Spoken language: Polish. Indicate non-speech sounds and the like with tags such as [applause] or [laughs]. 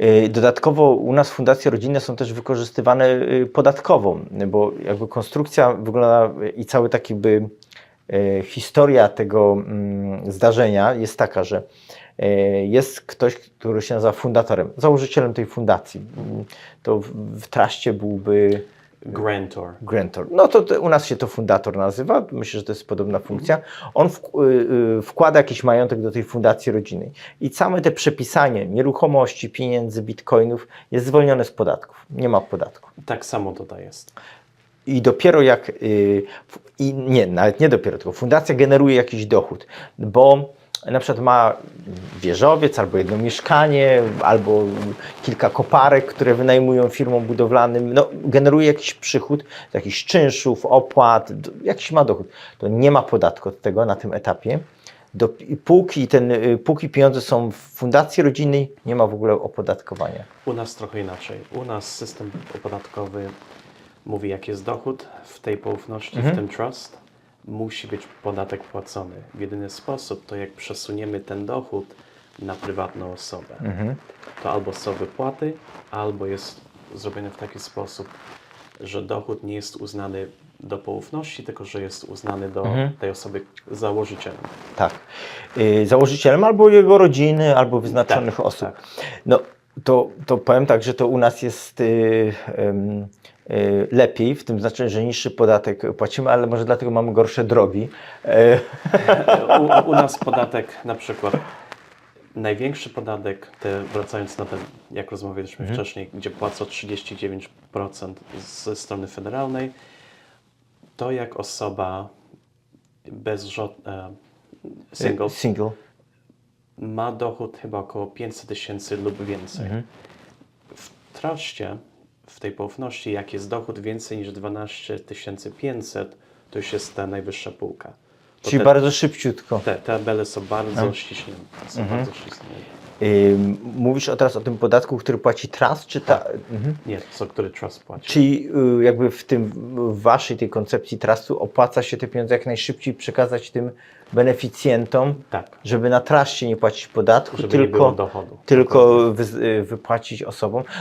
Y, Dodatkowo u nas fundacje rodzinne są też wykorzystywane y, podatkowo, bo jakby konstrukcja wygląda y, i cały taki by historia tego mm, zdarzenia jest taka, że jest ktoś, który się nazywa fundatorem, założycielem tej fundacji. Mm, To w, w traście byłby Grantor. grantor. No to, to u nas się to fundator nazywa, myślę, że to jest podobna funkcja. On w, y, y, wkłada jakiś majątek do tej fundacji rodzinnej i całe te przepisanie nieruchomości, pieniędzy, bitcoinów jest zwolnione z podatków. Nie ma podatku. Tak samo tutaj jest. I dopiero jak, y, i nie, nawet nie dopiero, tylko fundacja generuje jakiś dochód, bo na przykład ma wieżowiec, albo jedno mieszkanie, albo kilka koparek, które wynajmują firmom budowlanym, no, generuje jakiś przychód z jakichś czynszów, opłat, jakiś ma dochód. To nie ma podatku od tego na tym etapie. Do, póki, ten, y, póki pieniądze są w fundacji rodzinnej, nie ma w ogóle opodatkowania. U nas trochę inaczej. U nas system opodatkowy mówi, jaki jest dochód w tej poufności, w tym trust. Musi być podatek płacony. W jedyny sposób to jak przesuniemy ten dochód na prywatną osobę. To albo są wypłaty, albo jest zrobione w taki sposób, że dochód nie jest uznany do poufności, tylko że jest uznany do tej osoby założycielem. Tak. Y, Założycielem albo jego rodziny, albo wyznaczonych Tak, osób. tak. No, to, to powiem tak, że to u nas jest y, ym, y, lepiej, w tym znaczeniu, że niższy podatek płacimy, ale może dlatego mamy gorsze drogi. E, [laughs] U, u nas podatek na przykład, największy podatek, te, wracając na ten, jak rozmawialiśmy wcześniej, gdzie płacą 39% ze strony federalnej, to jak osoba bez żo- e, single single. ma dochód chyba około 500 tysięcy lub więcej. W traście, w tej poufności, jak jest dochód więcej niż 12 500, to już jest ta najwyższa półka. To Czyli te, bardzo szybciutko. te tabele są bardzo ściśnięte. Są bardzo ściśnięte. Ym, mówisz teraz o tym podatku, który płaci trust, czy ta... Mhm. Nie, są, który trust płaci. Czyli y, jakby w tym, w waszej tej koncepcji trustu opłaca się te pieniądze jak najszybciej przekazać tym beneficjentom, Tak. żeby na traście nie płacić podatku, Żeby tylko, dochodu. tylko wy, wypłacić osobom.